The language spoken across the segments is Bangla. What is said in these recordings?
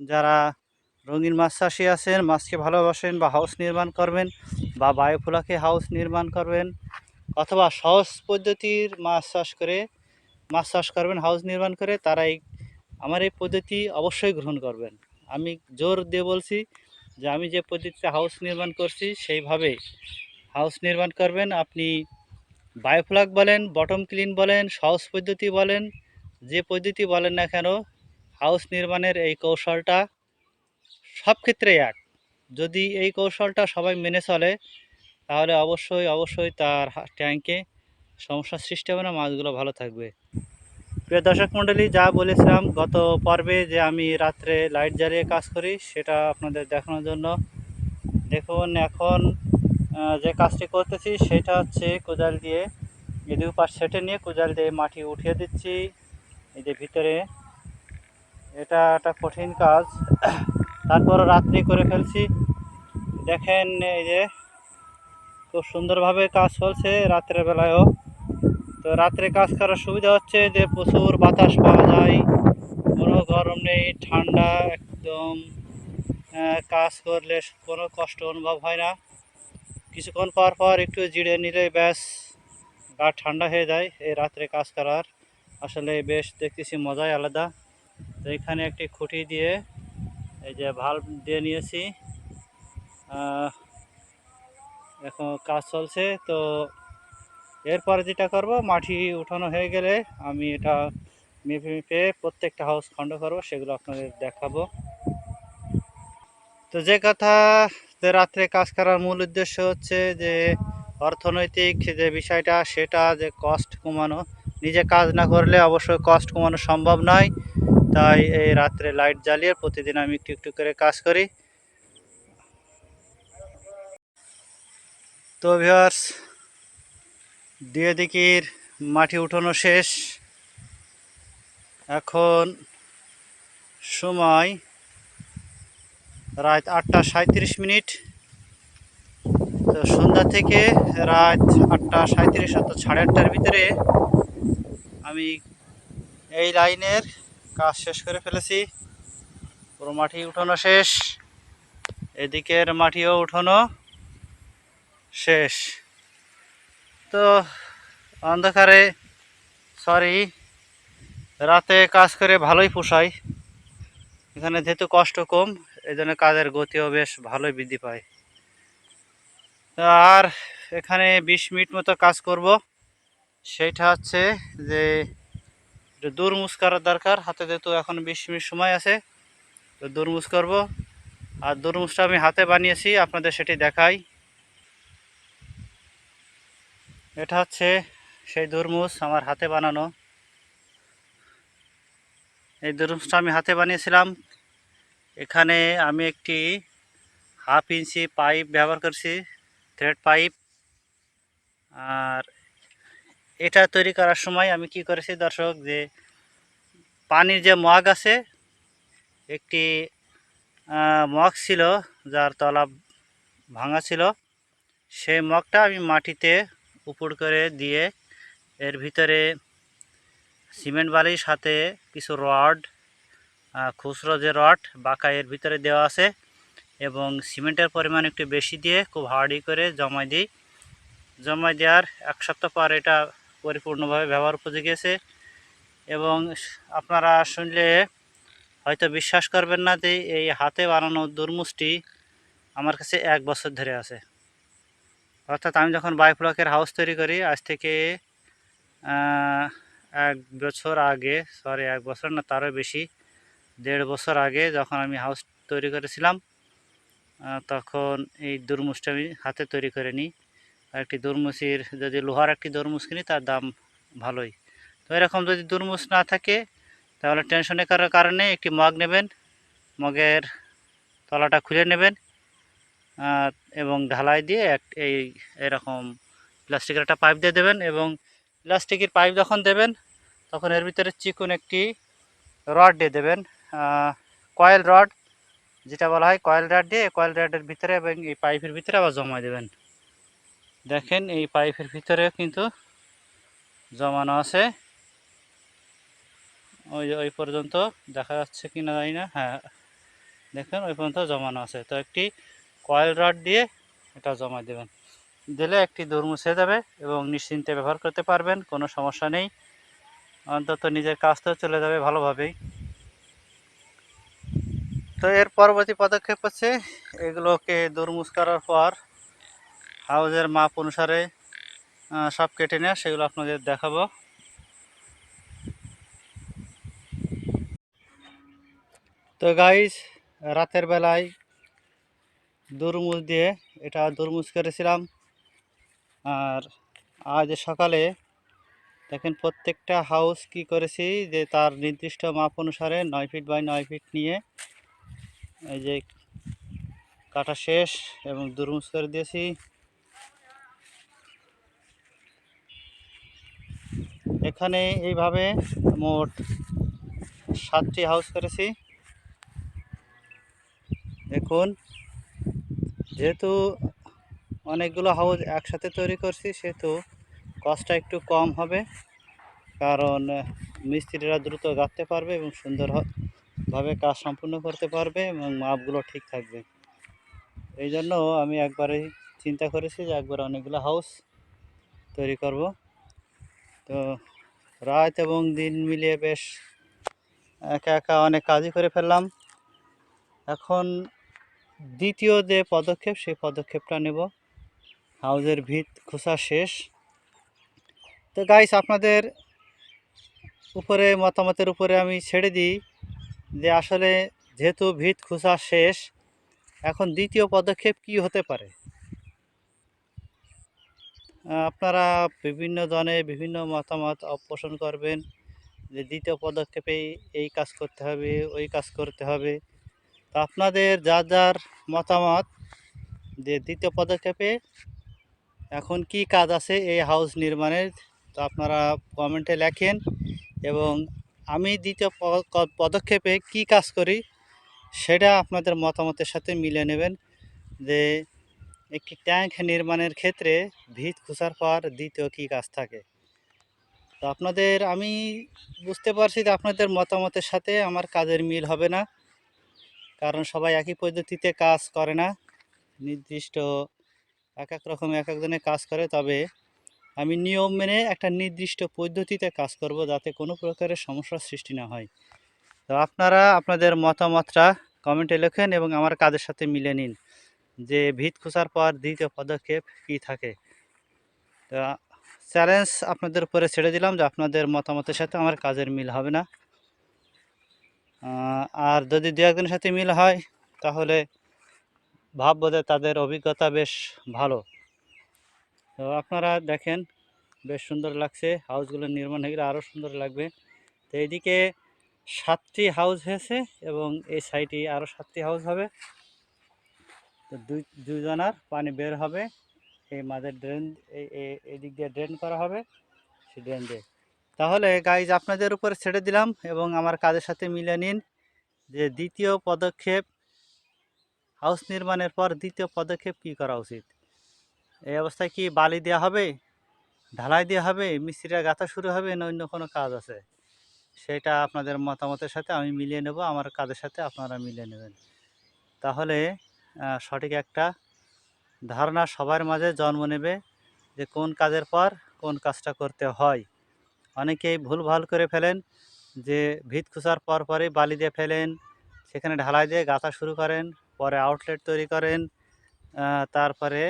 যারা রঙিন মাছ চাষি আছেন, মাছকে ভালোবাসেন বা হাউস নির্মাণ করবেন বা বায়োফুলাকে হাউস নির্মাণ করবেন অথবা সহজ পদ্ধতির মাছ চাষ করে মাছ চাষ করবেন হাউস নির্মাণ করে তারা এই আমার এই পদ্ধতি অবশ্যই গ্রহণ করবেন। আমি জোর দিয়ে বলছি যে আমি যে পদ্ধতিতে হাউস নির্মাণ করছি সেইভাবে হাউস নির্মাণ করবেন। আপনি বায়োফ্লাগ বলেন বটম ক্লিন বলেন, সহজ পদ্ধতি বলেন, যে পদ্ধতি বলেন না কেন হাউস নির্মাণের এই কৌশলটা সব ক্ষেত্রে এক। যদি এই কৌশলটা সবাই মেনে চলে, তাহলে অবশ্যই অবশ্যই তার ট্যাঙ্কে সমস্যার সৃষ্টি হবে না, মাছগুলো ভালো থাকবে। প্রিয় দর্শক মণ্ডলী, যা বলেছিলাম গত পর্বে যে আমি রাত্রে লাইট জ্বালিয়ে কাজ করি, সেটা আপনাদের দেখানোর জন্য। দেখুন, এখন যে কাজটি করতেছি, সেটা হচ্ছে কোদাল দিয়ে এই দুই পাশ সেটে নিয়ে কোদাল দিয়ে মাটি উঠিয়ে দিচ্ছি। যে ভিতরে এটা একটা কঠিন কাজ। তারপর রাত্রি করে ফেলছি। দেখেন এই যে, খুব সুন্দরভাবে কাজ চলছে রাত্রের বেলায়ও। তো রাত্রে কাজ করার সুবিধা হচ্ছে যে, প্রচুর বাতাস পাওয়া যায়। কোনো গরম নেই, ঠান্ডা একদম। কাজ করলে কোনো কষ্ট অনুভব হয় না। কিছুক্ষণ পর পর একটু জিড়ে নিলে ব্যাস, গা ঠান্ডা হয়ে যায়। এই রাত্রে কাজ করার আসলে বেশ দেখতেছি মজাই আলাদা। তো এখানে একটি খুঁটি দিয়ে এই যে ভাল্ব দিয়ে নিয়েছি। এখন কাজ চলছে, তো এরপরে যেটা করব, মাটি উঠানো হয়ে গেলে আমি এটা মেপে মেপে প্রত্যেকটা হাউস খণ্ড করব, সেগুলো আপনাদের দেখাবো। তো যে কথা, যে রাত্রে কাজ করার মূল উদ্দেশ্য হচ্ছে যে অর্থনৈতিক যে বিষয়টা, সেটা যে কস্ট কমানো। নিজে কাজ না করলে অবশ্যই কস্ট কমানো সম্ভব নয়। তাই এই রাত্রে লাইট জ্বালিয়ে প্রতিদিন আমি একটু একটু করে কাজ করি। তো ভিউয়ার্স দিয়ে দিকির মাটি উঠানো শেষ। এখন সময় রাত আটটা সাঁত্রিশ মিনিট। তো সন্ধ্যা থেকে রাত আটটা সাঁত্রিশ অর্থাৎ সাড়ে আটটার ভিতরে আমি এই লাইনের কাজ শেষ করে ফেলেছি। পুরো মাটি উঠানো শেষ। এদিকের মাটিও উঠানো শেষ। তো অন্ধকারে সরি রাতে কাজ করে ভালোই পোষায়। এখানে যেহেতু কষ্ট কম এই জন্য কাজের গতিও বেশ ভালোই বৃদ্ধি পায়। আর এখানে বিশ মিনিট মতো কাজ করব। সেইটা হচ্ছে যে একটু দূরমুজ করার দরকার, হাতে যেহেতু এখন বিশ মিনিট সময় আছে, তো দূরমুজ করব। আর দূরমুজটা আমি হাতে বানিয়েছি, আপনাদের সেটি দেখাই। এটা হচ্ছে সেই দরমুজ আমার হাতে বানানো। এই দরমুজটা আমি হাতে বানিয়েছিলাম। এখানে আমি একটি হাফ ইঞ্চি পাইপ ব্যবহার করছি, থ্রেড পাইপ। আর এটা তৈরি করার সময় আমি কি করেছি, দর্শক, যে পানির যে মগ আছে, একটি মগ ছিল যার তলা ভাঙা ছিল। সেই মগটা আমি মাটিতে উপর করে দিয়ে এর ভিতরে সিমেন্ট বালির সাথে কিছু রড খুচরো যে রড, বাঁকা এর ভিতরে দেওয়া আছে এবং সিমেন্টের পরিমাণ একটু বেশি দিয়ে খুব হার্ডি করে জমাই দিই। জমাই দেওয়ার এক সপ্তাহ পর এটা পরিপূর্ণভাবে ব্যবহার উপযোগী আছে। এবং আপনারা শুনলে হয়তো বিশ্বাস করবেন না যে এই হাতে বানানো দুর্মুষটি আমার কাছে এক বছর ধরে আছে। অর্থাৎ আমি যখন বাইফ্লকের হাউস তৈরি করি, আজ থেকে এক বছর আগে সরি এক বছর না, তারও বেশি, দেড় বছর আগে যখন আমি হাউস তৈরি করেছিলাম তখন এই দুর্মুষটা আমি হাতে তৈরি করে নিই। একটি দুর্মুষির যদি লোহার একটি দুর্মুষ কিনি, তার দাম ভালোই। তো এরকম যদি দুর্মুষ না থাকে, তাহলে টেনশনে করার কারণে একটি মগ নেবেন, মগের তলাটা খুলে নেবেন এবং ঢালাই দিয়ে এক এই এরকম প্লাস্টিকের একটা পাইপ দিয়ে দেবেন এবং প্লাস্টিকের পাইপ যখন দেবেন, তখন এর ভিতরে চিকুন একটি রড দিয়ে দেবেন কয়েল রড যেটা বলা হয় কয়েল রড দিয়ে কয়েল রডের ভিতরে এবং এই পাইপের ভিতরে আবার জমা দেবেন। দেখেন এই পাইপের ভিতরে কিন্তু জমানো আছে। ওই ওই পর্যন্ত দেখা যাচ্ছে কি না জানি না। হ্যাঁ দেখেন ওই পর্যন্ত জমানো আছে। তো একটি কয়েল রড দিয়ে এটা জমা দেবেন। দিলে একটি দূর মুছে যাবে এবং নিশ্চিন্তে ব্যবহার করতে পারবেন, কোনো সমস্যা নেই। অন্তত নিজের কাজটাও চলে যাবে ভালোভাবেই। তো এর পরবর্তী পদক্ষেপ হচ্ছে এগুলোকে দরমুজ করার পর হাউজের মাপ অনুসারে সব কেটে নেওয়া সেগুলো আপনাদের দেখাবো। তো গাইস রাতের বেলায় দরমুজ দিয়ে এটা দরমুজ করেছিলাম আর আজ সকালে দেখেন প্রত্যেকটা হাউস কি করেছি, যে তার নির্দিষ্ট মাপ অনুসারে নয় ফিট বাই নয় ফিট নিয়ে এই যে কাটা শেষ এবং দুরমুজ করে দিয়েছি। এখানে এইভাবে মোট সাতটি হাউস করেছি। দেখুন যেহেতু অনেকগুলো হাউস একসাথে তৈরি করছি, সেহেতু কষ্টটা একটু কম হবে, কারণ মিস্ত্রিরা দ্রুত গাঁথতে পারবে এবং সুন্দরভাবে কাজ সম্পূর্ণ করতে পারবে এবং মাপগুলো ঠিক থাকবে। এই জন্য আমি একবারে চিন্তা করেছি যে একবার অনেকগুলো হাউস তৈরি করব। তো রাত এবং দিন মিলিয়ে বেশ একা একা অনেক কাজই করে ফেললাম। এখন দ্বিতীয় যে পদক্ষেপ, সেই পদক্ষেপটা নেব। হাউজের ভিত খোসা শেষ। তো গাইস আপনাদের উপরে, মতামতের উপরে আমি ছেড়ে দিই যে আসলে যেহেতু ভিত খোসা শেষ, এখন দ্বিতীয় পদক্ষেপ কি হতে পারে? আপনারা বিভিন্ন জনে বিভিন্ন মতামত পোষণ করবেন যে দ্বিতীয় পদক্ষেপে এই কাজ করতে হবে, ওই কাজ করতে হবে। তো আপনাদের যার যার মতামত যে দ্বিতীয় পদক্ষেপে এখন কি কাজ আছে এই হাউস নির্মাণের, তো আপনারা কমেন্টে লেখেন এবং আমি দ্বিতীয় পদক্ষেপে কি কাজ করি সেটা আপনাদের মতামতের সাথে মিলে নেবেন যে একটি ট্যাঙ্ক নির্মাণের ক্ষেত্রে ভিত খোসার পর দ্বিতীয় কী কাজ থাকে? তো আপনাদের, আমি বুঝতে পারছি যে আপনাদের মতামতের সাথে আমার কাজের মিল হবে না, কারণ সবাই একই পদ্ধতিতে কাজ করে না। নির্দিষ্ট এক এক রকম এক একজনে কাজ করে, তবে আমি নিয়ম মেনে একটা নির্দিষ্ট পদ্ধতিতে কাজ করব যাতে কোনো প্রকারের সমস্যার সৃষ্টি না হয়। তো আপনারা, আপনাদের মতামতটা কমেন্টে লেখেন এবং আমার কাজের সাথে মিলে নিন। যে ভিত খোঁচার পর দ্বিতীয় পদক্ষেপ কী থাকে? তো চ্যালেঞ্জ আপনাদের উপরে ছেড়ে দিলাম যে আপনাদের মতামতের সাথে আমার কাজের মিল হবে না। আর যদি দু একজনের সাথে মিল হয়, তাহলে ভাববো যে তাদের অভিজ্ঞতা বেশ ভালো। তো, আপনারা দেখেন, বেশ সুন্দর লাগছে। হাউসগুলো নির্মাণ হয়ে গেলে আরও সুন্দর লাগবে। তো, এইদিকে সাতটি হাউস হয়েছে এবং এই সাইডে আরও সাতটি হাউস হবে। তো দুই দুজনার পানি বের হবে। এই মাঝের ড্রেন এই দিয়ে ড্রেন করা হবে, সেই ড্রেন দিয়ে। তাহলে গাইজ আপনাদের উপরে ছেড়ে দিলাম এবং আমার কাজের সাথে মিলে নিন যে দ্বিতীয় পদক্ষেপ হাউস নির্মাণের পর দ্বিতীয় পদক্ষেপ কি করা উচিত? এই অবস্থায় কি বালি দেওয়া হবে? ঢালাই দেওয়া হবে? মিস্ত্রিরা গাঁথা শুরু হবে? না অন্য কোনো কাজ আছে? সেটা আপনাদের মতামতের সাথে আমি মিলিয়ে নেব। আমার কাজের সাথে আপনারা মিলিয়ে নেবেন। তাহলে সঠিক একটা ধারণা সবার মাঝে জন্ম নেবে যে কোন কাজের পর কোন কাজটা করতে হয়। অনেকেই ভুল ভালো করে ফেলেন, যে ভিত খুঁচার পর পরে বালি দিয়ে ফেলেন, সেখানে ঢালাই দিয়ে গাঁথা শুরু করেন, পরে আউটলেট তৈরি করেন তারপরে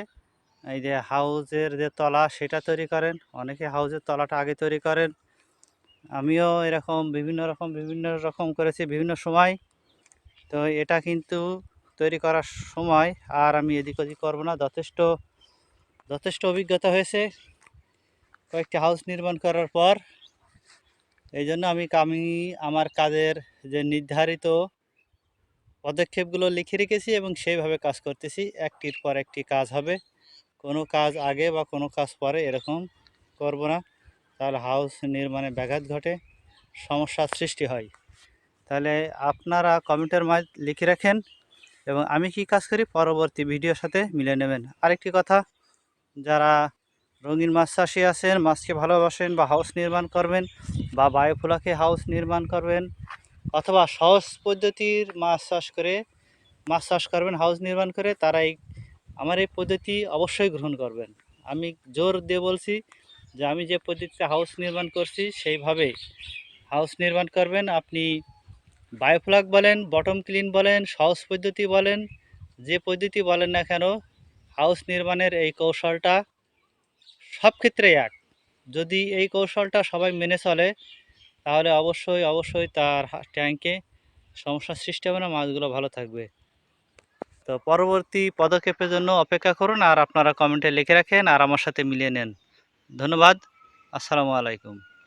এই যে হাউজের যে তলা সেটা তৈরি করেন, অনেকে হাউজের তলাটা আগে তৈরি করেন। আমিও এরকম বিভিন্ন রকম বিভিন্ন রকম করেছি বিভিন্ন সময়। তো এটা কিন্তু তৈরি করার সময় আর আমি এদিক ওদিক করব না। যথেষ্ট যথেষ্ট অভিজ্ঞতা হয়েছে। কয়েকটি হাউস নির্মাণ করার পর এই জন্য আমি আমি আমার কাজের যে নির্ধারিত পদক্ষেপগুলো লিখে রেখেছি এবং সেইভাবে কাজ করতেছি। একটির পর একটি কাজ হবে। কোনো কাজ আগে বা কোনো কাজ পরে এরকম করব না। তাহলে হাউস নির্মাণে ব্যাঘাত ঘটে, সমস্যার সৃষ্টি হয়। তাহলে আপনারা কমেন্টের মাঝ লিখে রাখেন। এবং আমি কি কাজ করি? পরবর্তী ভিডিওর সাথে মিলে নেবেন। আরেকটি কথা, যারা রঙিন মাছ চাষি আছেন, মাছকে ভালোবাসেন বা হাউস নির্মাণ করবেন বা বায়োফুলাকে হাউস নির্মাণ করবেন অথবা সহজ পদ্ধতির মাছ চাষ করে, মাছ চাষ করবেন হাউস নির্মাণ করে তারা এই আমার এই পদ্ধতি অবশ্যই গ্রহণ করবেন। আমি জোর দিয়ে বলছি যে আমি যে পদ্ধতিতে হাউস নির্মাণ করছি সেইভাবে হাউস নির্মাণ করবেন। আপনি বায়োফ্লাগ বলেন, বটম ক্লিন বলেন, সহজ পদ্ধতি বলেন, যে পদ্ধতি বলেন না কেন, হাউস নির্মাণের এই কৌশলটা সব ক্ষেত্রে এক। যদি এই কৌশলটা সবাই মেনে চলে, তাহলে অবশ্যই অবশ্যই তার ট্যাঙ্কে সমস্যার সৃষ্টি হবে না, মাছগুলো ভালো থাকবে। তো পরবর্তী পদক্ষেপের জন্য অপেক্ষা করুন আর আপনারা কমেন্টে লিখে রাখেন আর আমার সাথে মিলিয়ে নেন। ধন্যবাদ। আসসালামু আলাইকুম।